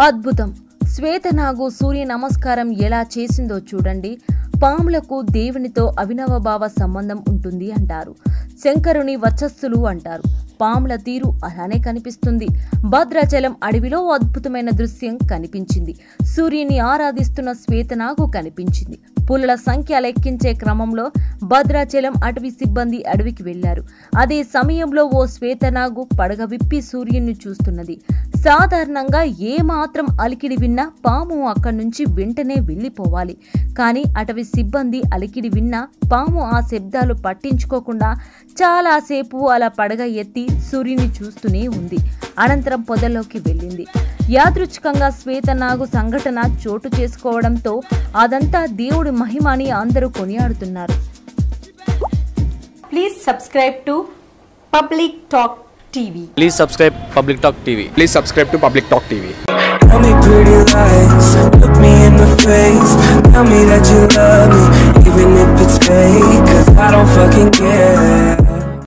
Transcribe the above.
అద్భుతం. శ్వేతనాగు సూర్య నమస్కారం ఎలా చేసిందో చూడండి. పాములకు దేవునితో అవినవభావ సంబంధం ఉంటుంది అంటారు. శంకరుని వర్చస్సులు అంటారు. పాముల తీరు అలానే కనిపిస్తుంది. భద్రాచలం అడవిలో అద్భుతమైన దృశ్యం కనిపించింది. సూర్యుని ఆరాధిస్తున్న శ్వేతనాగు కనిపించింది. పులుల సంఖ్య లెక్కించే క్రమంలో భద్రాచలం అటవీ సిబ్బంది అడవికి వెళ్ళారు అదే సమయంలో ఓ శ్వేతనాగు పడగ విప్పి సూర్యుని చూస్తున్నది. సాధారణంగా ఏ మాత్రం అలికిడి విన్నా పాము అక్కడి నుంచి వెంటనే వెళ్ళిపోవాలి. కానీ అటవీ సిబ్బంది అలికిడి విన్నా పాము ఆ శబ్దాలు పట్టించుకోకుండా చాలాసేపు అలా పడగ ఎత్తి సూర్యుని చూస్తూనే ఉంది. అనంతరం పొదలోకి వెళ్ళింది. యాదృచ్ఛికంగా శ్వేతనాగు సంఘటన చోటు చేసుకోవడంతో అదంతా దేవుడి మహిమని అందరూ కొనియాడుతున్నారు. Please subscribe to public talk TV please subscribe public talk TV please subscribe to public talk TV Tell me pretty lies, look me in the face. Tell me that you love me, even if it's fake Cause I don't fucking care.